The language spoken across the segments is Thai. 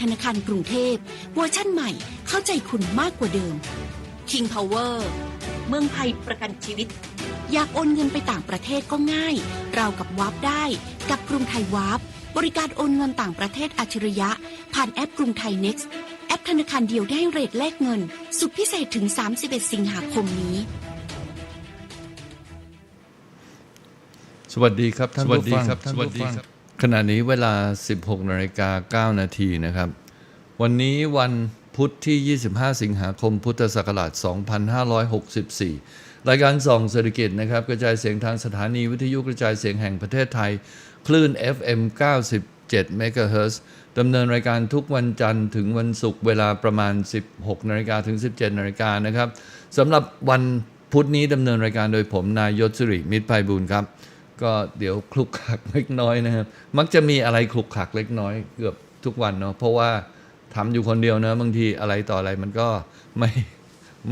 ธนาคารกรุงเทพเวอร์ชั่นใหม่เข้าใจคุณมากกว่าเดิม King Power เมืองไทยประกันชีวิต อยากโอนเงินไปต่างประเทศก็ง่าย เรากับวาร์ปได้กับกรุงไทยวาร์ปบริการโอนเงินต่างประเทศอัจฉริยะ ผ่านแอปกรุงไทย Next แอปธนาคารเดียวได้เรทแลกเงิน สุดพิเศษถึง 31 สิงหาคมนี้ สวัสดีครับท่านสวัสผู้ดีฟังครับท่านผู้ฟัง ขณะนี้เวลา 16นาฬิกา9นาทีนะครับ วันนี้วันพุธที่ 25 สิงหาคม พุทธศักราช 2564 รายการส่องเศรษฐกิจนะครับ กระจายเสียงทางสถานีวิทยุกระจายเสียงแห่งประเทศไทย คลื่น FM 97เมกะเฮิรตซ์ดำเนินรายการทุกวันจันทร์ถึงวันศุกร์เวลาประมาณ 16นาฬิกาถึง 17นาฬิกานะครับสำหรับวันพุธนี้ดำเนินรายการโดยผมนายยศสิริมิตรไพบูลครับ ก็เดี๋ยวคลุกคลักเล็กน้อยนะครับ มักจะมีอะไรคลุกคลักเล็กน้อยเกือบทุกวันเนาะเพราะว่าทำอยู่คนเดียวนะบางทีอะไรต่ออะไรมันก็ไม่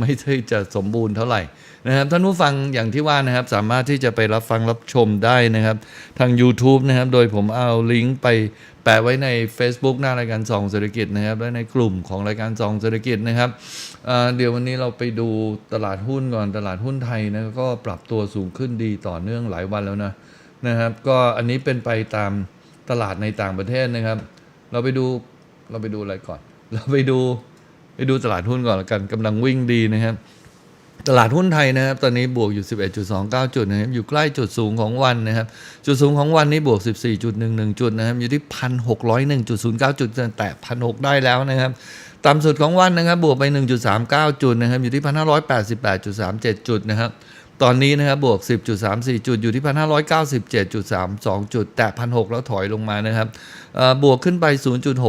ไม่ใช่จะสมบูรณ์เท่าไหร่นะครับท่านผู้ฟังอย่างที่ว่านะครับสามารถที่จะไปรับฟังรับชมได้นะครับ ทาง YouTube นะครับ โดยผมเอาลิงก์ไปแปะไว้ใน Facebook หน้ารายการสองเศรษฐกิจนะครับ และในกลุ่มของรายการสองเศรษฐกิจนะครับเเดี๋ยววันนี้เราไปดูตลาดหุ้นก่อนตลาดหุ้นไทยนะก็ปรับตัวสูงขึ้นดีต่อเนื่องหลายวันแล้วนะนะครับ ก็อันนี้เป็นไปตามตลาดในต่างประเทศนะครับ เราไปดูเราไปดูอะไรก่อน เราไปดู ไปดูตลาดหุ้นก่อนละกันกำลังวิ่งดีนะครับ ตลาดหุ้นไทยนะครับ ตอนนี้บวกอยู่ 11.29 จุดนะครับ อยู่ใกล้จุดสูงของวันนะครับ จุดสูงของวันนี้บวก 14.11 จุดนะครับ อยู่ที่ 1,601.09 จุดแตะ1,600 ได้แล้วนะครับต่ำสุดของวันนะครับ บวกไป 1.39 จุดนะครับ อยู่ที่ 1,588.37 จุดนะครับ ตอนนี้นะครับบวก 10.34 จุดอยู่ที่ 1,597.32 จุด แตะ1,600 แล้วถอยลงมานะครับบวกขึ้นไป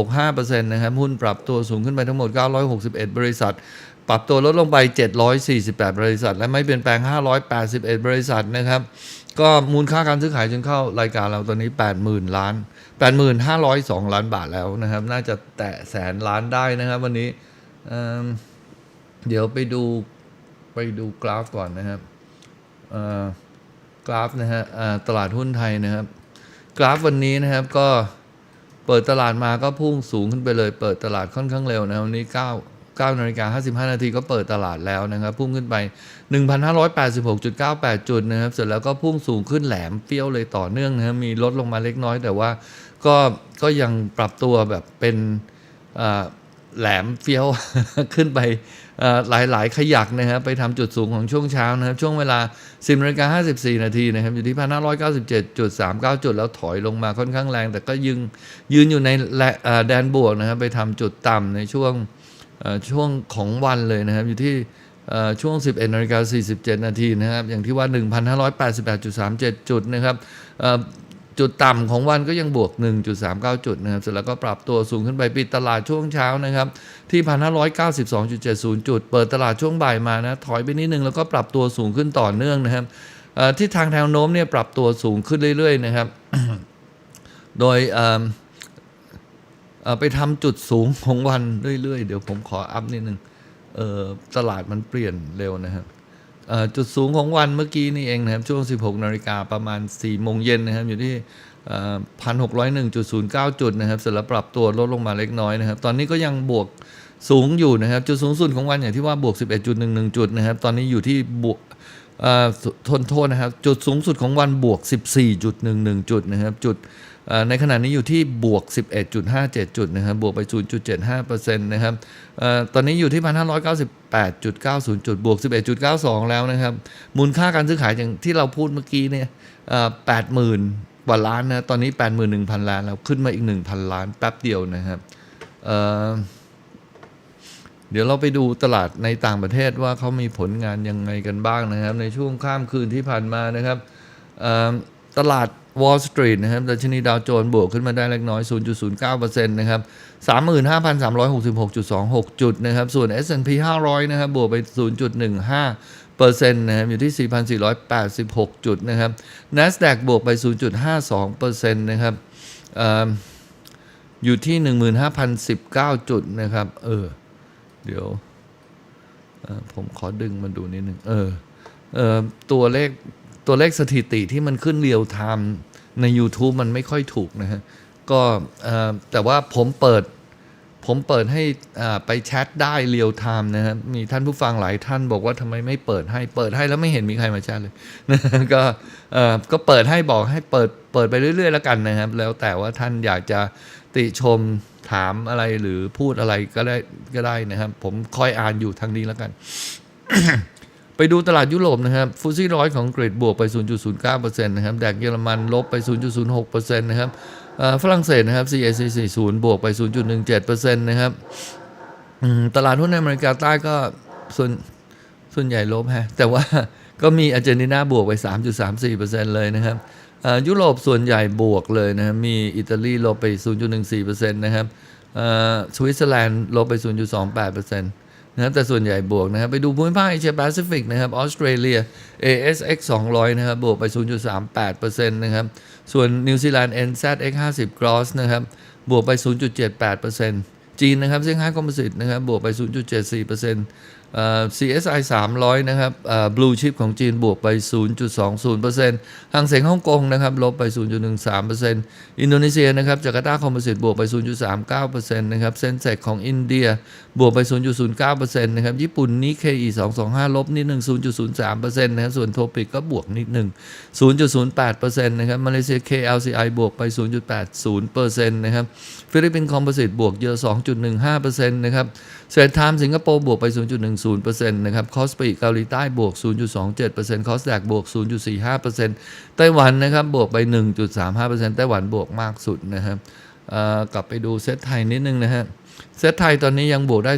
0.65%นะครับ หุ้นปรับตัวสูงขึ้นไปทั้งหมด 961 บริษัท ปรับตัวลดลงไป 748 บริษัท และไม่เปลี่ยนแปลง 581 บริษัทนะครับ ก็มูลค่าการซื้อขายจนเข้ารายการเราตอนนี้ 80,000 ล้าน 8,502 ล้านบาทแล้วนะครับ น่าจะแตะแสนล้านได้นะครับ วันนี้เเดี๋ยวไปดูไปดูกราฟก่อนนะครับ กราฟนะฮะตลาดหุ้นไทยนะครับ กราฟวันนี้นะครับก็เปิดตลาดมาก็พุ่งสูงขึ้นไปเลย เปิดตลาดค่อนข้างเร็วนะวันนี้9 9นาฬิกา55 นาทีก็เปิดตลาดแล้วนะครับ พุ่งขึ้นไป 1,586.98 จุดนะครับ เสร็จแล้วก็พุ่งสูงขึ้นแหลมเปี้ยวเลยต่อเนื่องนะครับมีลดลงมาเล็กน้อย แต่ว่าก็ก็ยังปรับตัวแบบเป็นแหลมเฟี้ยวขึ้นไป หลายหลายๆขยักนะครับไปทำจุดสูงของช่วงเช้านะครับ ช่วงเวลา 10นาฬิกา54 นาทีนะครับ อยู่ที่ 1,597.39 จุด แล้วถอยลงมาค่อนข้างแรง แต่ก็ยืนยืนอยู่ในแดนบวกนะครับไปทำจุดต่ำในช่วงช่วงของวันเลยนะครับ อยู่ที่ช่วง 11นาฬิกา47 นาทีนะครับ อย่างที่ว่า 1,588.37 จุดนะครับ จุดต่ำของวันก็ยังบวก 1.39 จุดนะครับเสร็จแล้วก็ปรับตัวสูงขึ้นไปปิดตลาดช่วงเช้านะครับที่ 1,592.70 จุด เปิดตลาดช่วงบ่ายมานะถอยไปนิดนึงแล้วก็ปรับตัวสูงขึ้นต่อเนื่องนะครับที่ทางแนวโน้มเนี่ยปรับตัวสูงขึ้นเรื่อยๆนะครับ โดยไปทำจุดสูงของวันเรื่อยๆ เดี๋ยวผมขออัพนิดนึงตลาดมันเปลี่ยนเร็วนะครับ จุดสูงของวันเมื่อกี้นี่เองนะครับ ช่วง 16 นาฬิกาประมาณ 4 โมงเย็นนะครับ อยู่ที่พันหกร้อยหนึ่งจุดศูนย์เก้าจุดนะครับเสร็จแล้วปรับตัวลดลงมาเล็กน้อยนะครับ ตอนนี้ก็ยังบวกสูงอยู่นะครับ จุดสูงสุดของวันอย่างที่ว่าบวก 11.11 จุดนะครับ ตอนนี้อยู่ที่บวก ทนโทษนะครับ จุดสูงสุดของวันบวก 14.11 จุดนะครับ จุดในขณะนี้อยู่ที่บวก 11.57 จุดนะครับ บวกไป 0.75%นะครับเอ่อตอนนี้อยู่ที่ 1,598.90 จุด บวก 11.92 แล้วนะครับ มูลค่าการซื้อขายอย่างที่เราพูดเมื่อกี้เนี่ย80,000กว่าล้านนะ ตอนนี้ 81,000 ล้านแล้ว ขึ้นมาอีก 1,000 ล้านแป๊บเดียวนะครับ เดี๋ยวเราไปดูตลาดในต่างประเทศว่าเขามีผลงานยังไงกันบ้างนะครับ ในช่วงข้ามคืนที่ผ่านมานะครับตลาด Wall Street นะครับดัชนีดาวโจนส์บวกขึ้นมาได้เล็กน้อย 0.09%นะครับ 35,366.26 จุดนะครับ ส่วน S&P 500 นะครับ บวกไป 0.15เปอร์เซ็นต์นะครับอยู่ที่ 4,486 จุดนะครับ NASDAQ บวกไป 0.52เปอร์เซ็นต์นะครับเอ่ออยู่ที่ 15,019 จุดนะครับ เออ เดี๋ยวผมขอดึงมาดูนิดหนึ่งเออเออตัวเลขตัวเลขสถิติที่มันขึ้นเรียลไทม์ใน YouTube มันไม่ค่อยถูกนะฮะ ก็แต่ว่าผมเปิดผมเปิดให้อ่าไปแชทได้เรียลไทม์นะครับมีท่านผู้ฟังหลายท่านบอกว่าทำไมไม่เปิดให้เปิดให้แล้วไม่เห็นมีใครมาแชทเลยก็ก็เปิดให้บอกให้เปิดเปิดไปเรื่อยๆแล้วกันนะครับ แล้วแต่ว่าท่านอยากจะ ติชมถามอะไรหรือพูดอะไรก็ได้ก็ได้นะครับ ผมคอยอ่านอยู่ทางนี้แล้วกัน ไปดูตลาดยุโรปนะครับฟูซี่ร้อยของอังกรีกบวกไป 0.09%นะครับแดกเยอรมันลบไป 0.06%นะครับฝรั่งเศสนะครับ CAC 40 บวกไป 0.17%นะครับตลาดหุ้นในอเมริกาใต้ก็ส่วนส่วนใหญ่ลบฮะแต่ว่าก็มีอาร์เจนตินาบวกไป 3.34%เลยนะครับ ยุโรปส่วนใหญ่บวกเลยนะครับมีอิตาลีลบไป 0.14%นะครับสวิตเซอร์แลนด์ลบไป 0.28%นะครับแต่ส่วนใหญ่บวกนะครับ ไปดูภูมิภาคเอเชียแปซิฟิกนะครับออสเตรเลีย ASX 200 นะครับ บวกไป 0.38%นะครับ ส่วนนิวซีแลนด์ NZX 50 Gross นะครับ บวกไป 0.78%จีนนะครับเซี่ยงไฮ้คอมโพสิตนะครับ บวกไป 0.74%เ CSI 300 นะครับ Blue Chip ของจีนบวกไป 0.20%หางเสียงฮ่องกงนะครับ ลบไป 0.13%อินโดนีเซียนะครับจาการ์ตาคอมโพสิตบวกไป 0.39%นะครับเซนเซกของอินเดีย บวกไป 0.09%นะครับ ญี่ปุ่นนิเคอี225 ลบนิดหนึ่ง0.03%นะครับ ส่วนโทปิกก็บวกนิดหนึ่ง0.08%นะครับ มาเลเซีย KLCI บวกไป 0.80%นะครับ ฟิลิปปินส์คอมโพสิตบวกเยอะ 2.15%นะครับเซตไทม์สิงคโปร์บวกไป 0.10%นะครับ คอสปีเกาหลีใต้บวก 0.27%คอสแดกบวก 0.45%ไต้หวันนะครับ บวกไป 1.35%ไต้หวันบวกมากสุดนะครับอ่อกลับไปดูเซตไทยนิดนึงนะฮะ เซตไทยตอนนี้ยังบวกได้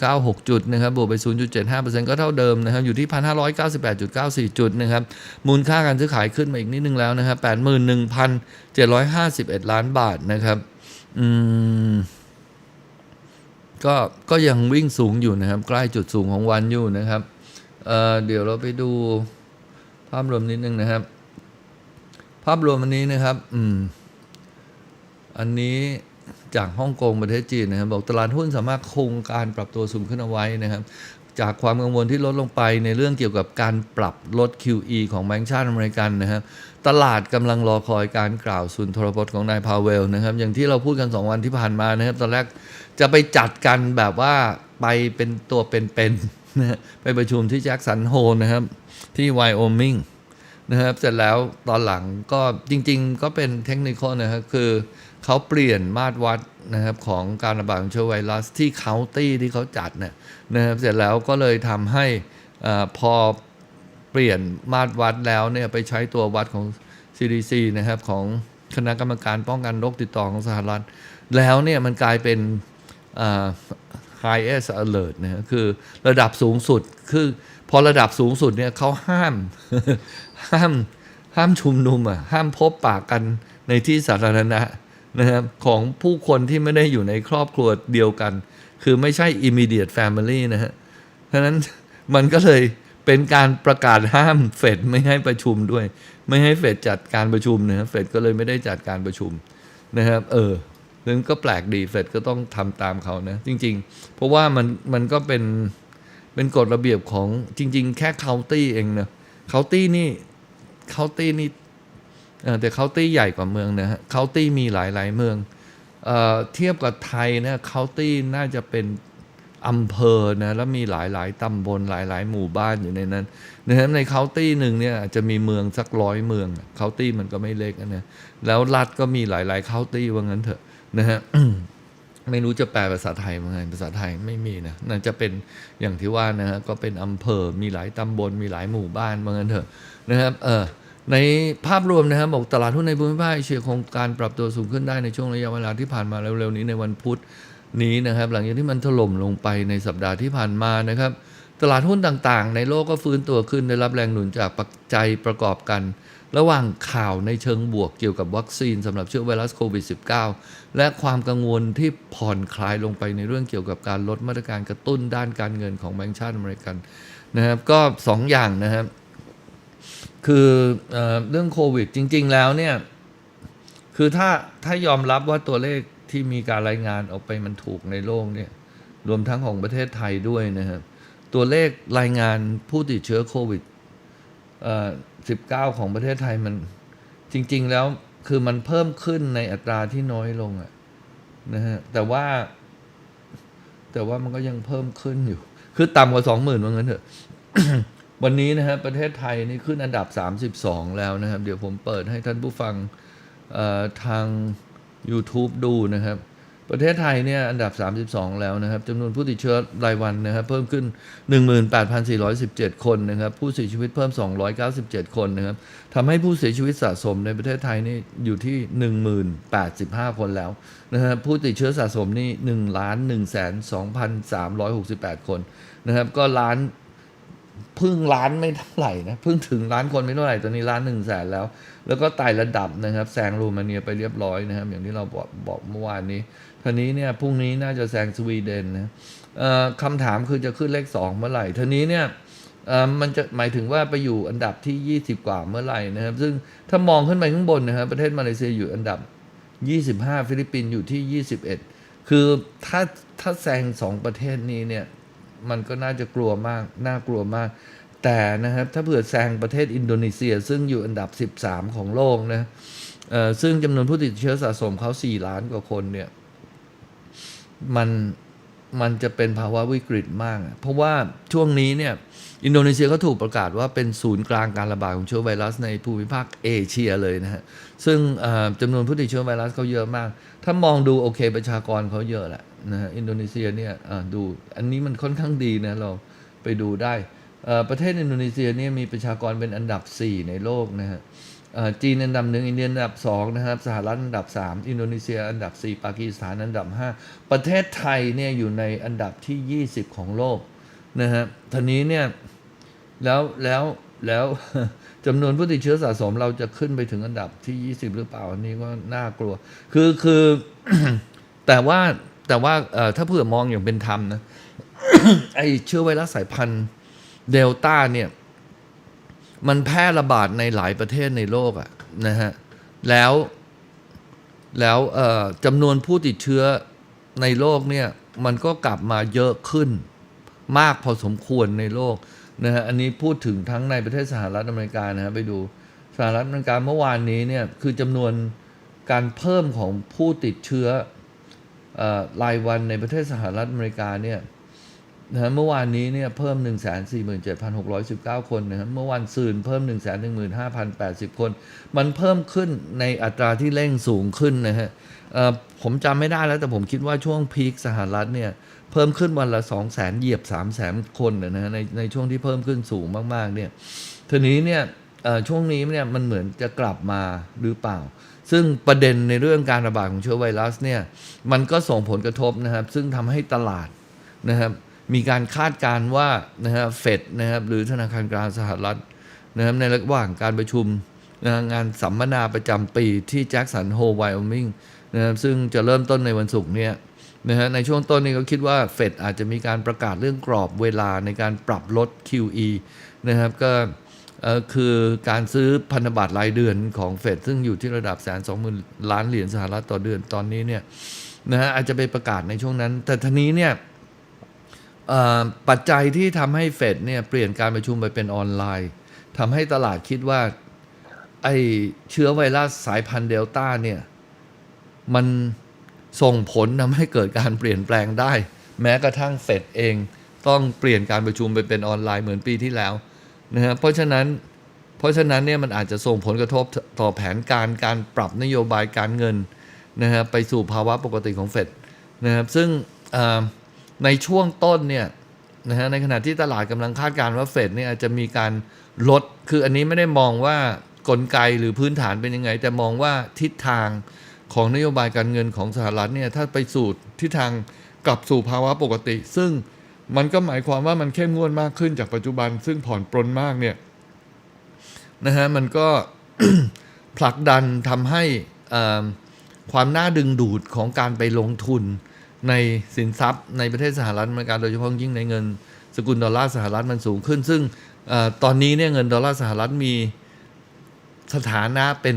11.96 จุดนะครับ บวกไป 0.75%ก็เท่าเดิมนะครับ อยู่ที่ 1,598.94 จุดนะครับ มูลค่าการซื้อขายขึ้นมาอีกนิดนึงแล้วนะครับ 81,751 ล้านบาทนะครับ อืม ก็ ก็ยังวิ่งสูงอยู่นะครับ ใกล้จุดสูงของวันอยู่นะครับ เอ่อ เดี๋ยวเราไปดูภาพรวมนิดนึงนะครับ ภาพรวมวันนี้นะครับ อืม อันนี้ จากฮ่องกงประเทศจีนนะครับบอกตลาดหุ้นสามารถคงการปรับตัวสูงขึ้นเอาไว้นะครับ จากความกังวลที่ลดลงไปในเรื่องเกี่ยวกับการปรับลด QE ของแบงก์ชาติอเมริกันนะครับตลาดกำลังรอคอยการกล่าวสุนทรพจน์ของนายพาวเวลนะครับ อย่างที่เราพูดกัน 2 วันที่ผ่านมานะครับ ตอนแรกจะไปจัดกันแบบว่าไปเป็นตัวเป็นๆนะไปประชุมที่แจ็คสันโฮนะครับ ที่ไวโอมิงนะครับ เสร็จแล้วตอนหลังก็จริง ๆ ก็เป็นเทคนิคนะครับคือ เขาเปลี่ยนมาตรวัดนะครับของการระบาดของเชื้อไวรัสที่เคาน์ตี้ที่เขาจัดเนี่ยนะครับเสร็จแล้วก็เลยทำให้อาพอเปลี่ยนมาตรวัดแล้วเนี่ยไปใช้ตัววัดของ CDC นะครับของคณะกรรมการป้องกันโรคติดต่อของสหรัฐ แล้วเนี่ยมันกลายเป็นอ่า highest alert นะฮะคือระดับสูงสุดคือพอระดับสูงสุดเนี่ยเขาห้ามห้ามห้ามชุมนุมอะห้ามพบปากกันในที่สาธารณะ นะครับของผู้คนที่ไม่ได้อยู่ในครอบครัวเดียวกัน คือไม่ใช่ immediate family นะฮะฉะนั้นมันก็เลยเป็นการประกาศห้ามเฟดไม่ให้ประชุมด้วย ไม่ให้เฟดจัดการประชุมนะฮะเฟดก็เลยไม่ได้จัดการประชุมนะครับ เออนั้นก็แปลกดีเฟดก็ต้องทำตามเขานะจริง ๆ เพราะว่ามันมันก็เป็นเป็นกฎระเบียบของจริง ๆ แค่เคาน์ตี้เองนะเคาน์ตี้นี่เคาน์ตี้นี่ แต่เคาน์ตี้ใหญ่กว่าเมืองนะฮะเคาน์ตี้มีหลายๆเมืองเอเทียบกับไทยเนะเคาน์ตี้น่าจะเป็นอำเภอนะแล้วมีหลายๆตำบลหลายๆ หมู่บ้านอยู่ในนั้นนะครับในเคาน์ตี้หนึ่งเนี่ยอาจจะมีเมืองสักร้อยเมืองเคาน์ตี้มันก็ไม่เล็กนะแล้วรัฐก็มีหลายๆเคาน์ตี้ว่างั้นเถอะนะฮะไม่รู้จะแปลภาษาไทยว่าไงภาษาไทยไม่มีนะน่าจะเป็นอย่างที่ว่านะฮะก็เป็นอำเภอมีหลายตำบลมีหลายหมู่บ้านว่างั้นเถอะนะครับเออ ในภาพรวมนะครับบอกตลาดหุ้นในภูมิภาคเอเชียคงการปรับตัวสูงขึ้นได้ในช่วงระยะเวลาที่ผ่านมาเร็วๆนี้ในวันพุธนี้นะครับ หลังจากที่มันถล่มลงไปในสัปดาห์ที่ผ่านมานะครับ ตลาดหุ้นต่างๆ ในโลกก็ฟื้นตัวขึ้นได้รับแรงหนุนจากปัจจัยประกอบกัน ระหว่างข่าวในเชิงบวกเกี่ยวกับวัคซีนสำหรับเชื้อไวรัสโควิด -19 และความกังวลที่ผ่อนคลายลงไปในเรื่องเกี่ยวกับการลดมาตรการกระตุ้นด้านการเงินของแบงก์ชาติอเมริกันนะครับ ก็สองอย่างนะครับ คือเอเรื่องโควิดจริง ๆ แล้วเนี่ย คือถ้าถ้ายอมรับว่าตัวเลขที่มีการรายงานออกไปมันถูกในโลกเนี่ย รวมทั้งของประเทศไทยด้วยนะครับ ตัวเลขรายงานผู้ติดเชื้อโควิด19 ของประเทศไทยมันจริง ๆ แล้วคือมันเพิ่มขึ้นในอัตราที่น้อยลงอะนะฮะแต่ว่า แต่ว่ามันก็ยังเพิ่มขึ้นอยู่ คือต่ำกว่าสองหมื่นว่างั้นเถอะ วันนี้นะฮะประเทศไทยนี่ขึ้นอันดับ 32 แล้วนะครับ เดี๋ยวผมเปิดให้ท่านผู้ฟังทาง YouTube ดูนะครับ ประเทศไทยเนี่ยอันดับ 32 แล้วนะครับจำนวนผู้ติดเชื้อรายวันนะครับ เพิ่มขึ้น 18,417 คนนะครับ ผู้เสียชีวิตเพิ่ม 297 คนนะครับทำให้ผู้เสียชีวิตสะสมในประเทศไทยนี่อยู่ที่ 1,085 คนแล้วนะครับผู้ติดเชื้อสะสมนี่1ล้าน1แสน2,368 คนนะครับ ก็ล้าน พิ่งล้านไม่เท่าไหร่นะพิ่งถึงล้านคนไม่เท่าไหร่ตอนนี้ล้านหนึ่งแสนแล้ว แล้วก็ไต่ระดับนะครับแซงโรมาเนียไปเรียบร้อยนะครับ อย่างที่เราบอกบอกเมื่อวานนี้ทีนี้เนี่ยพรุ่งนี้น่าจะแซงสวีเดนนะคำถามคือจะขึ้นเลขสองเมื่อไหร่ทีนี้เนี่ยมันจะหมายถึงว่าไปอยู่อันดับที่ 20 กว่าเมื่อไหร่นะครับ ซึ่งถ้ามองขึ้นไปข้างบนนะครับประเทศมาเลเซียอยู่อันดับ 25 ฟิลิปปินส์อยู่ที่ 21 คือถ้าถ้าแซงสองประเทศนี้เนี่ย มันก็น่าจะกลัวมาก น่ากลัวมาก แต่นะครับถ้าเผื่อแซงประเทศอินโดนีเซีย ซึ่งอยู่อันดับ 13 ของโลกนะซึ่งจำนวนผู้ติดเชื้อสะสมเขา4ล้านกว่าคนเนี่ย มัน มันจะเป็นภาวะวิกฤตมาก เพราะว่าช่วงนี้เนี่ยอินโดนีเซียก็ถูกประกาศว่าเป็นศูนย์กลางการระบาดของเชื้อไวรัสในภูมิภาคเอเชียเลยนะฮะ ซึ่งจำนวนผู้ติดเชื้อไวรัสเขาเยอะมาก ถ้ามองดูโอเคประชากรเขาเยอะแหละนะฮะอินโดนีเซียเนี่ยดูอันนี้มันค่อนข้างดีนะเราไปดูได้ ประเทศอินโดนีเซียเนี่ยมีประชากรเป็นอันดับ 4 ในโลกนะฮะ จีนอันดับหนึ่งอินเดียอันดับสองนะครับสหรัฐอันดับ3อินโดนีเซียอันดับ4ปากีสถานอันดับ5ประเทศไทยเนี่ยอยู่ในอันดับที่20ของโลกนะฮะทีนี้เนี่ยแล้วแล้วแล้วจำนวนผู้ติดเชื้อสะสมเราจะขึ้นไปถึงอันดับที่ 20 หรือเปล่าอันนี้ก็น่ากลัว คือคือ แต่ว่าแต่ว่าถ้าเผื่อมองอย่างเป็นธรรมนะไอเชื้อไวรัสสายพันธุ์เดลต้าเนี่ย มันแพร่ระบาดในหลายประเทศในโลกอะนะฮะแล้วแล้วจำนวนผู้ติดเชื้อในโลกเนี่ยมันก็กลับมาเยอะขึ้น มากพอสมควรในโลกนะฮะอันนี้พูดถึงทั้งในประเทศสหรัฐอเมริกานะฮะไปดูสหรัฐอเมริกาเมื่อวานนี้เนี่ยคือจำนวนการเพิ่มของผู้ติดเชื้ออรายวันในประเทศสหรัฐอเมริกาเนี่ย นะเมื่อวานนี้เนี่ยเพิ่ม 1 4 7 6 1 9 คนนะฮะเมื่อวันซืนเพิ่ม 1 1 5 0 8 0 คน มันเพิ่มขึ้นในอัตราที่เร่งสูงขึ้นนะฮะผมจำไม่ได้แล้วแต่ผมคิดว่าช่วงพีคสหรัฐเนี่ยเพิ่มขึ้นวันละ 2 0 0แสนเหยียบ 3 0 0แสนคนนะฮะในในช่วงที่เพิ่มขึ้นสูงมาก ๆ เนี่ยทีนี้เนี่ยช่วงนี้เนี่ยมันเหมือนจะกลับมาหรือเปล่า ซึ่งประเด็นในเรื่องการระบาดของเชื้อไวรัสเนี่ยมันก็ส่งผลกระทบนะครับ ซึ่งทำให้ตลาดนะครับ มีการคาดการณ์ว่านะฮะเฟดนะครับหรือธนาคารกลางสหรัฐนะครับในระหว่างการประชุมนะงานสัมมนาประจำปีที่แจ็คสันโฮไวโอมิงนะครับซึ่งจะเริ่มต้นในวันศุกร์เนี่ยนะฮะในช่วงต้นนี้ก็คิดว่าเฟดอาจจะมีการประกาศเรื่องกรอบเวลาในการปรับลด QE นะครับก็คือการซื้อพันธบัตรรายเดือนของเฟดซึ่งอยู่ที่ระดับแสนสองหมื่นล้านเหรียญสหรัฐต่อเดือนตอนนี้เนี่ยนะฮะอาจจะไปประกาศในช่วงนั้น แต่ทีนี้เนี่ย ปัจจัยที่ทำให้เฟดเนี่ยเปลี่ยนการประชุมไปเป็นออนไลน์ทำให้ตลาดคิดว่า ไอเชื้อไวรัสสายพันธุ์เดลต้าเนี่ย มันส่งผลทำให้เกิดการเปลี่ยนแปลงได้ แม้กระทั่งเฟดเองต้องเปลี่ยนการประชุมไปเป็นออนไลน์เหมือนปีที่แล้วนะฮะเพราะฉะนั้นเพราะฉะนั้นเนี่ยมันอาจจะส่งผลกระทบต่อแผนการการปรับนโยบายการเงินนะฮะไปสู่ภาวะปกติของเฟดนะครับซึ่งอ่อ ในช่วงต้นเนี่ยนะฮะในขณะที่ตลาดกำลังคาดการณ์ว่าเฟดเนี่ยอาจจะมีการลด คืออันนี้ไม่ได้มองว่ากลไกหรือพื้นฐานเป็นยังไง แต่มองว่าทิศทางของนโยบายการเงินของสหรัฐเนี่ยถ้าไปสู่ทิศทางกลับสู่ภาวะปกติ ซึ่งมันก็หมายความว่ามันเข้มงวดมากขึ้นจากปัจจุบัน ซึ่งผ่อนปรนมากเนี่ยนะฮะมันก็ผลักดันทำให้ความน่าดึงดูดของการไปลงทุน ในสินทรัพย์ในประเทศสหรัฐอเมริกาโดยเฉพาะยิ่งในเงินสกุลดอลลาร์สหรัฐมันสูงขึ้น ซึ่งอตอนนี้เนี่ยเงินดอลลาร์สหรัฐมีสถานะเป็น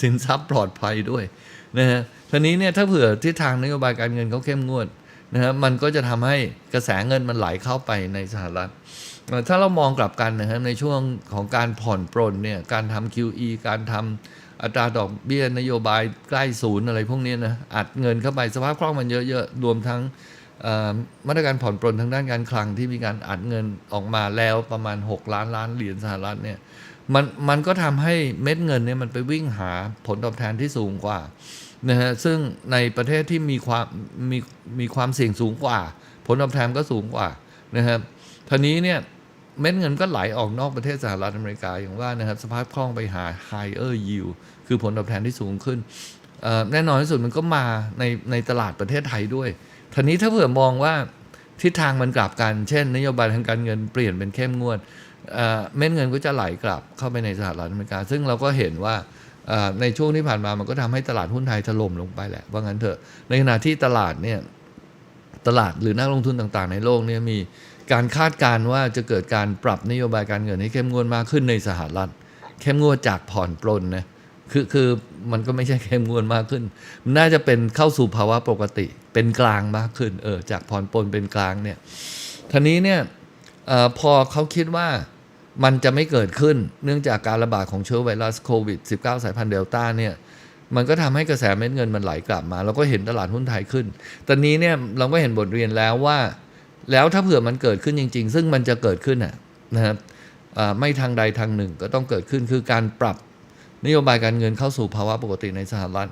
สินทรัพย์ปลอดภัยด้วยนะฮะทีนี้เนี่ยถ้าเผื่อทิศทางนโยบายการเงินเขาเข้มงวดนะฮะมันก็จะทำให้กระแสเงินมันไหลเข้าไปในสหรัฐเอ่ถ้าเรามองกลับกันนะฮะในช่วงของการผ่อนปรนเนี่ยการทำ QE การทำ อัตราดอกเบี้ยนโยบายใกล้ศูนย์อะไรพวกนี้นะอัดเงินเข้าไปสภาพคล่องมันเยอะๆรวมทั้งมาตรการผ่อนปลนทางด้านการคลังที่มีการอัดเงินออกมาแล้วประมาณ 6 ล้านล้านเหรียญสหรัฐเนี่ยมันมันก็ทำให้เม็ดเงินเนี่ยมันไปวิ่งหาผลตอบแทนที่สูงกว่านะฮะซึ่งในประเทศที่มีความมีมีความเสี่ยงสูงกว่า ผลตอบแทนก็สูงกว่านะครับทีนี้เนี่ย เม็ดเงินก็ไหลออกนอกประเทศสหรัฐอเมริกาอย่างว่านะครับ สภาพคล่องไปหา higher yield คือผลตอบแทนที่สูงขึ้น แน่นอนที่สุดมันก็มาในในตลาดประเทศไทยด้วยทีนี้ถ้าเผื่อมองว่าทิศทางมันกลับกัน เช่น นโยบายทางการเงินเปลี่ยนเป็นเข้มงวดเม็ดเงินก็จะไหลกลับเข้าไปในสหรัฐอเมริกา ซึ่งเราก็เห็นว่าในช่วงที่ผ่านมามันก็ทำให้ตลาดหุ้นไทยถล่มลงไปแหละ ว่างั้นเถอะ ในขณะที่ตลาดเนี่ย ตลาดหรือนักลงทุนต่างๆ ในโลกเนี่ยมี การคาดการณ์ว่าจะเกิดการปรับนโยบายการเงินให้เข้มงวดมากขึ้นในสหรัฐ เข้มงวดจากผ่อนปลนนะคือคือมันก็ไม่ใช่เข้มงวดมากขึ้น มันน่าจะเป็นเข้าสู่ภาวะปกติ เป็นกลางมากขึ้น เออ จากผ่อนปลนเป็นกลางเนี่ยทีนี้เนี่ยออพอเขาคิดว่ามันจะไม่เกิดขึ้น เนื่องจากการระบาดของเชื้อไวรัสโควิด -19 สายพันธุ์เดลต้าเนี่ย มันก็ทำให้กระแสเม็ดเงินมันไหลกลับมา เราก็เห็นตลาดหุ้นไทยขึ้น ตอนนี้เนี่ยเราก็เห็นบทเรียนแล้วว่า แล้วถ้าเผื่อมันเกิดขึ้นจริง ๆ ซึ่งมันจะเกิดขึ้นนะครับไม่ทางใดทางหนึ่งก็ต้องเกิดขึ้นคือการปรับนโยบายการเงินเข้าสู่ภาวะปกติในสหรัฐ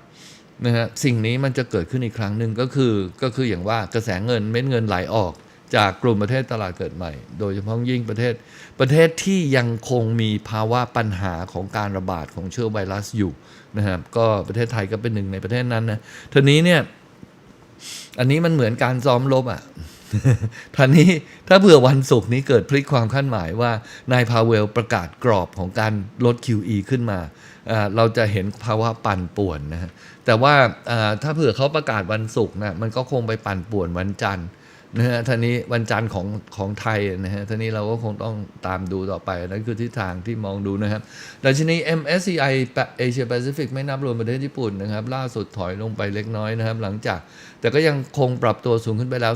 นะฮะสิ่งนี้มันจะเกิดขึ้นอีกครั้งหนึ่งก็คือก็คืออย่างว่ากระแสเงินเม็ดเงินไหลออกจากกลุ่มประเทศตลาดเกิดใหม่ โดยเฉพาะยิ่งประเทศ ประเทศที่ยังคงมีภาวะปัญหาของการระบาดของเชื้อไวรัสอยู่นะครับก็ประเทศไทยก็เป็นหนึ่งในประเทศนั้นนะทีนี้เนี่ยอันนี้มันเหมือนการซ้อมรบอะ ท่านี้ถ้าเผื่อวันศุกร์นี้เกิดพลิกความคาดหมายว่านายพาเวลประกาศกรอบของการลด QE ขึ้นมา เราจะเห็นภาวะปั่นป่วนนะฮะแต่ว่าอ่าถ้าเผื่อเขาประกาศวันศุกร์นะมันก็คงไปปั่นป่วนวันจันทร์ นะฮะท่านี้วันจันทร์ของของไทยนะฮะท่านี้เราก็คงต้องตามดูต่อไปนั่นคือทิศทางที่มองดูนะครับดัชนี MSCI Asia Pacific ไม่นับรวมประเทศญี่ปุ่นนะครับ ล่าสุดถอยลงไปเล็กน้อยนะครับ หลังจาก แต่ก็ยังคงปรับตัวสูงขึ้นไปแล้ว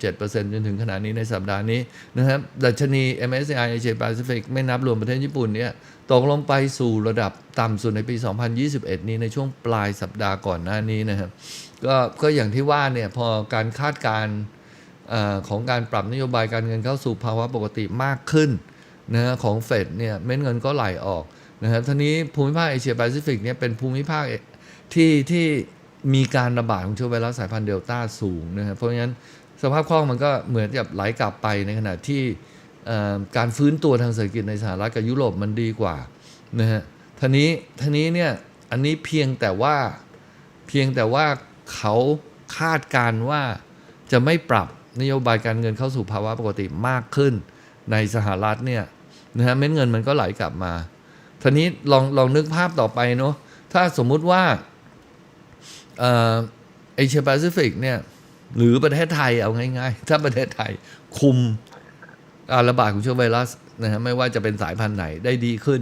3.7%จนถึงขณะนี้ในสัปดาห์นี้นะครับดัชนี MSCI Asia Pacific ไม่นับรวมประเทศญี่ปุ่นเนี่ยตกลงไปสู่ระดับต่ำสุดในปี 2021 นี้ในช่วงปลายสัปดาห์ก่อนหน้านี้นะครับก็ก็อย่างที่ว่าเนี่ยพอการคาดการณ์ ของการปรับนโยบายการเงินเข้าสู่ภาวะปกติมากขึ้นนะฮะของเฟดเนี่ยเม็ดเงินก็ไหลออกนะครับทีนี้ภูมิภาคเอเชียแปซิฟิกเนี่ยเป็นภูมิภาคที่ที่มีการระบาดของเชื้อไวรัสสายพันธุ์เดลต้าสูงนะครับเพราะงั้นสภาพคล่องมันก็เหมือนกับไหลกลับไปในขณะที่การฟื้นตัวทางเศรษฐกิจในสหรัฐกับยุโรปมันดีกว่านะฮะทีนี้ทีนี้เนี่ยอันนี้เพียงแต่ว่าเพียงแต่ว่าเขาคาดการณ์ว่าจะไม่ปรับ นโยบายการเงินเข้าสู่ภาวะปกติมากขึ้นในสหรัฐเนี่ยนะฮะเม็ดเงินมันก็ไหลกลับมาทีนี้ลองลองนึกภาพต่อไปเนาะถ้าสมมุติว่าเอเชียแปซิฟิกเนี่ยหรือประเทศไทยเอาง่ายๆ ถ้าประเทศไทยคุมการระบาดของเชื้อไวรัสนะฮะไม่ว่าจะเป็นสายพันธุ์ไหนได้ดีขึ้น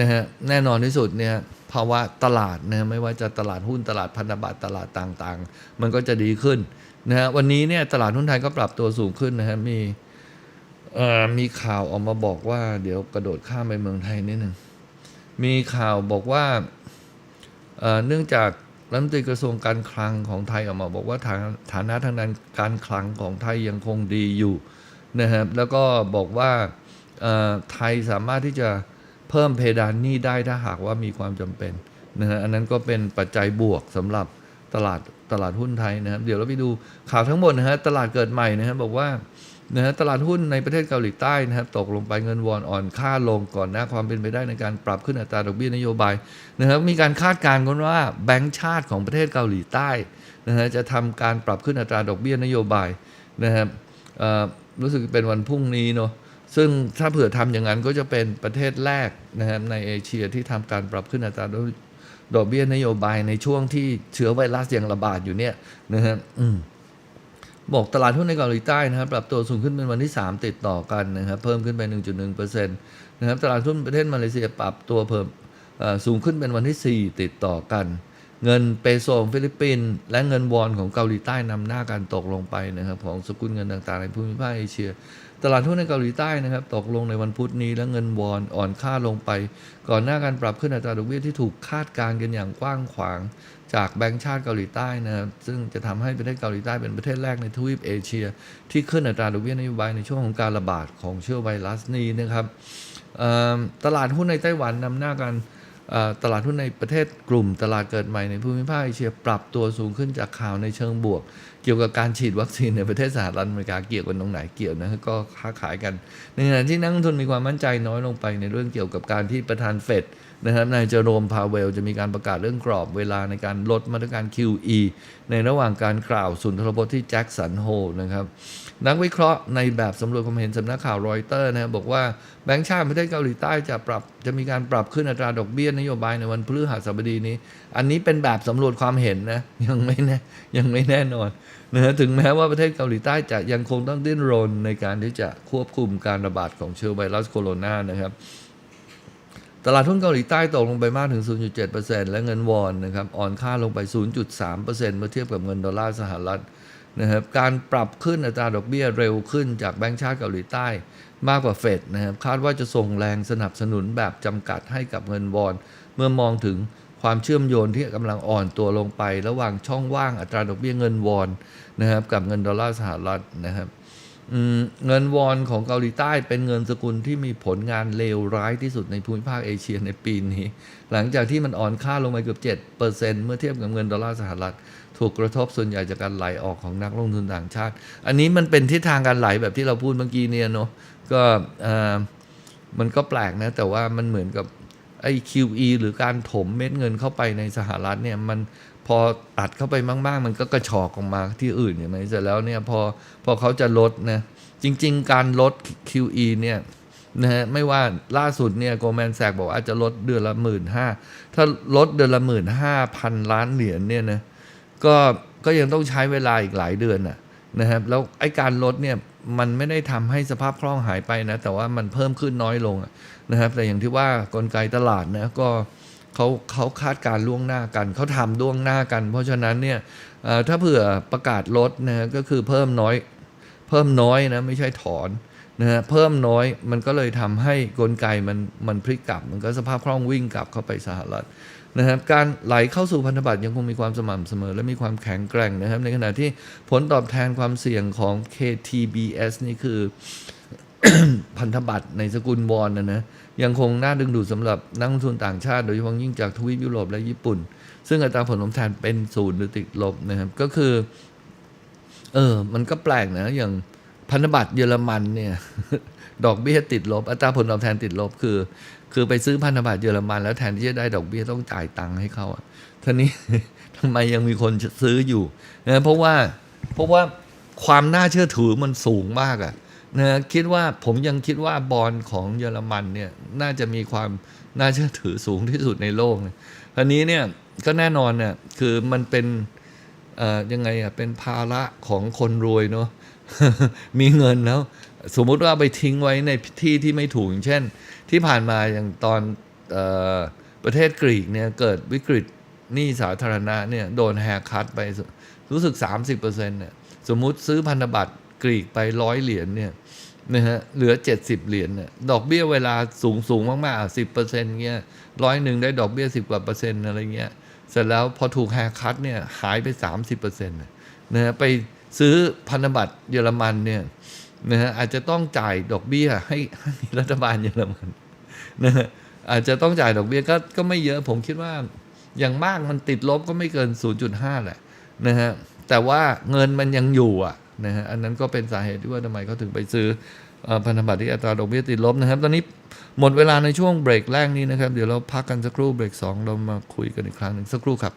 นะฮะแน่นอนที่สุดเนี่ยภาวะตลาดนะฮะไม่ว่าจะตลาดหุ้นตลาดพันธบัตรตลาดต่างๆ มันก็จะดีขึ้น นะฮะวันนี้เนี่ยตลาดหุ้นไทยก็ปรับตัวสูงขึ้นนะฮะมีมีข่าวออกมาบอกว่าเดี๋ยวกระโดดข้ามไปเมืองไทยนิดหนึ่งมีข่าวบอกว่าเนื่องจากรัฐมนตรีกระทรวงการคลังของไทยออกมาบอกว่าฐานะทางด้านการคลังของไทยยังคงดีอยู่นะครับแล้วก็บอกว่าไทยสามารถที่จะเพิ่มเพดานหนี้ได้ถ้าหากว่ามีความจำเป็นนะฮะอันนั้นก็เป็นปัจจัยบวกสำหรับตลาด ตลาดหุ้นไทยนะครับเดี๋ยวเราไปดูข่าวทั้งหมดนะฮะตลาดเกิดใหม่นะครับบอกว่านะฮะตลาดหุ้นในประเทศเกาหลีใต้นะครับตกลงไปเงินวอนอ่อนค่าลงก่อนหน้าความเป็นไปได้ในการปรับขึ้นอัตราดอกเบี้ยนโยบายนะครับมีการคาดการณ์กันว่าแบงก์ชาติของประเทศเกาหลีใต้นะฮะจะทำการปรับขึ้นอัตราดอกเบี้ยนโยบายนะครับรู้สึกเป็นวันพรุ่งนี้เนาะซึ่งถ้าเผื่อทำอย่างนั้นก็จะเป็นประเทศแรกนะครับในเอเชียที่ทำการปรับขึ้นอัตรา ดอกเบี้ยนโยบายในช่วงที่เชื้อไวรัสยังระบาดอยู่เนี่ยนะฮะบอกตลาดหุ้นในเกาหลีใต้นะครับปรับตัวสูงขึ้นเป็นวันที่ 3 ติดต่อกันนะครับ เพิ่มขึ้นไป 1.1%นะครับตลาดหุ้นประเทศมาเลเซียปรับตัวเพิ่มสูงขึ้นเป็นวันที่ 4 ติดต่อกัน เงินเปโซของฟิลิปปินส์และเงินวอนของเกาหลีใต้นำหน้าการตกลงไปนะครับของสกุลเงินต่างๆในภูมิภาคเอเชีย ตลาดหุ้นในเกาหลีใต้นะครับตกลงในวันพุธนี้และเงินวอนอ่อนค่าลงไป ก่อนหน้าการปรับขึ้นอัตราดอกเบี้ยที่ถูกคาดการณ์กันอย่างกว้างขวาง จากแบงก์ชาติเกาหลีใต้นะครับซึ่งจะทำให้ประเทศเกาหลีใต้เป็นประเทศแรกในทวีปเอเชีย ที่ขึ้นอัตราดอกเบี้ยนโยบายในช่วงของการระบาดของเชื้อไวรัสนี้นะครับตลาดหุ้นในไต้หวันนำหน้ากัน ตลาดหุ้นในประเทศกลุ่มตลาดเกิดใหม่ในภูมิภาคเอเชียปรับตัวสูงขึ้นจากข่าวในเชิงบวก เกี่ยวกับการฉีดวัคซีนในประเทศสหรัฐอเมริกาเกี่ยวกันตรงไหนเกี่ยวนะก็ค้าขายกัน ในขณะที่นักลงทุนมีความมั่นใจน้อยลงไปในเรื่องเกี่ยวกับการที่ประธานเฟด นะครับนายเจอโรมพาเวลจะมีการประกาศเรื่องกรอบเวลาในการลดมาตรการ QE ในระหว่างการกล่าวสุนทรพจน์ที่แจ็คสันโฮนะครับนักวิเคราะห์ในแบบสำรวจความเห็นสำนักข่าวรอยเตอร์นะครับบอกว่าแบงก์ชาติประเทศเกาหลีใต้จะปรับจะมีการปรับขึ้นอัตราดอกเบี้ยนโยบายในวันพฤหัสบดีนี้ อันนี้เป็นแบบสำรวจความเห็นนะยังไม่แน่ยังไม่แน่นอนนะฮะถึงแม้ว่าประเทศเกาหลีใต้จะยังคงต้องดิ้นรนในการที่จะควบคุมการระบาดของเชื้อไวรัสโคโรนานะครับ ตลาดหุ้นเกาหลีใต้ตกลงไปมากถึง 0.7%และเงินวอนนะครับอ่อนค่าลงไป 0.3%เมื่อเทียบกับเงินดอลลาร์สหรัฐนะครับการปรับขึ้นอัตราดอกเบี้ยเร็วขึ้นจากแบงก์ชาติเกาหลีใต้มากกว่าเฟดนะครับคาดว่าจะส่งแรงสนับสนุนแบบจำกัดให้กับเงินวอน เมื่อมองถึงความเชื่อมโยงที่กำลังอ่อนตัวลงไป ระหว่างช่องว่างอัตราดอกเบี้ยเงินวอนนะครับกับเงินดอลลาร์สหรัฐนะครับ เงินวอนของเกาหลีใต้เป็นเงินสกุลที่มีผลงานเลวร้ายที่สุดในภูมิภาคเอเชียในปีนี้ หลังจากที่มันอ่อนค่าลงไปเกือบ 7%เมื่อเทียบกับเงินดอลลาร์สหรัฐ ถูกกระทบส่วนใหญ่จากการไหลออกของนักลงทุนต่างชาติ อันนี้มันเป็นทิศทางการไหลแบบที่เราพูดเมื่อกี้เนี่ยเนาะก็มันก็แปลกนะ แต่ว่ามันเหมือนกับไอ้ QE หรือการถมเม็ดเงินเข้าไปในสหรัฐเนี่ยมัน พอตัดเข้าไปมาก ๆ มันก็กระชอกออกมาที่อื่นเนี่ไหมเสร็จแล้วเนี่ยพอพอเขาจะลดนะจริง ๆ การลด QE เนี่ยนะฮะไม่ว่าล่าสุดเนี่ยโกลแมนแซกบอกว่าอาจจะลดเดือนละหมื่นห้าถ้าลดเดือนละหมื่นห้าพันล้านเหรียญเนี่ยนะก็ก็ยังต้องใช้เวลาอีกหลายเดือนน่ะนะครับแล้วไอ้การลดเนี่ยมันไม่ได้ทำให้สภาพคล่องหายไปนะ แต่ว่ามันเพิ่มขึ้นน้อยลงนะครับแต่อย่างที่ว่ากลไกตลาดนะก็ เขาเขาคาดการล่วงหน้ากัน เขาทำล่วงหน้ากัน เพราะฉะนั้นเนี่ยถ้าเผื่อประกาศลดนะฮะก็คือเพิ่มน้อย เพิ่มน้อยนะไม่ใช่ถอนนะฮะเพิ่มน้อยมันก็เลยทำให้กลไกมันมันพลิกกลับ มันก็สภาพคล่องวิ่งกลับเข้าไปสหรัฐนะครับการไหลเข้าสู่พันธบัตรยังคงมีความสม่ำเสมอ และมีความแข็งแกร่งนะครับ ในขณะที่ผลตอบแทนความเสี่ยงของ KTBS นี่คือพันธบัตรในสกุลวอนนะนะ ยังคงน่าดึงดูดสำหรับนักลงทุนต่างชาติ โดยเฉพาะยิ่งจากทวีปยุโรปและญี่ปุ่น ซึ่งอัตราผลตอบแทนเป็นศูนย์หรือติดลบนะครับ ก็คือ เออ มันก็แปลกนะ อย่างพันธบัตรเยอรมันเนี่ย ดอกเบี้ยติดลบ อัตราผลตอบแทนติดลบคือ คือไปซื้อพันธบัตรเยอรมันแล้วแทนที่จะได้ดอกเบี้ยต้องจ่ายตังค์ให้เขาอะท่านี้ทำไมยังมีคนซื้ออยู่นะเพราะว่าเพราะว่าความน่าเชื่อถือมันสูงมากอะ นะคิดว่าผมยังคิดว่าบอลของเยอรมันเนี่ยน่าจะมีความน่าเชื่อถือสูงที่สุดในโลกนะทีนี้เนี่ยก็แน่นอนเนี่ยคือมันเป็นยังไงอะเป็นภาระของคนรวยเนาะมีเงินแล้ว สมมุติว่าไปทิ้งไว้ในที่ที่ไม่ถูกอย่างเช่น ที่ผ่านมาอย่างตอนออประเทศกรีกเนี่ยเกิดวิกฤตหนี้สาธารณะเนี่ยโดนแฮกคัตไปรู้สึก 30%เนี่ยสมมุติซื้อพันธบัตร กรีกไปร้อยเหรียญเนี่ยนะฮะเหลือ 70 เหรียญเนี่ยดอกเบี้ยเวลาสูงสูงมากๆสิบเปอร์เซ็นต์เงี้ยร้อยหนึ่งได้ดอกเบี้ยสิบกว่าเปอร์เซ็นต์อะไรเงี้ยเสร็จแล้วพอถูกแฮคัตเนี่ยหายไป 30%นะฮะไปซื้อพันธบัตรเยอรมันเนี่ยนะฮะอาจจะต้องจ่ายดอกเบี้ยให้ให้รัฐบาลเยอรมันนะฮะอาจจะต้องจ่ายดอกเบี้ยก็ก็ไม่เยอะผมคิดว่าอย่างมากมันติดลบก็ไม่เกิน 0.5 แหละนะฮะแต่ว่าเงินมันยังอยู่อะ นะฮะอันนั้นก็เป็นสาเหตุที่ว่าทำไมเขาถึงไปซื้อพันธบัตรที่อัตราดอกเบี้ยติดลบนะครับ ตอนนี้หมดเวลาในช่วงเบรกแรกนี้นะครับ เดี๋ยวเราพักกันสักครู่เบรกสองเรามาคุยกันอีกครั้งหนึ่งสักครู่ครับ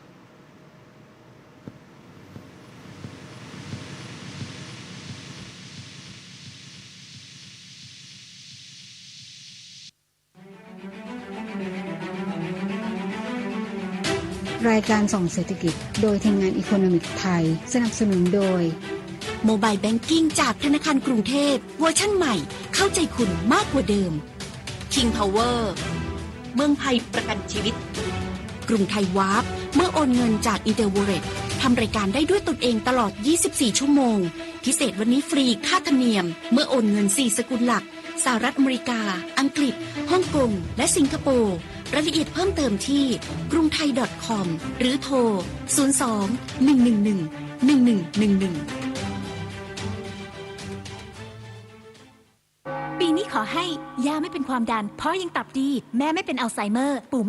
รายการส่องเศรษฐกิจ โดยทีมงานอีโคโนมิกไทย สนับสนุนโดย โมบายแบงกิ้งจากธนาคารกรุงเทพเวอร์ชั่นใหม่ เข้าใจคุณมากกว่าเดิม King Power เมืองไทยประกันชีวิต กรุงไทยวาร์ปเมื่อโอนเงินจากอีเตอร์วอเรตทำรายการได้ด้วยตนเองตลอด 24 ชั่วโมง พิเศษวันนี้ฟรีค่าธรรมเนียม เมื่อโอนเงิน 4 สกุลหลัก สหรัฐอเมริกา อังกฤษ ฮ่องกง และสิงคโปร์รายละเอียดเพิ่มเติมที่กรุงไทย .com หรือโทร 02 111 1111 ให้ย่าไม่เป็นความดันพ่อยังตับดี แม่ไม่เป็นอัลไซเมอร์ปู่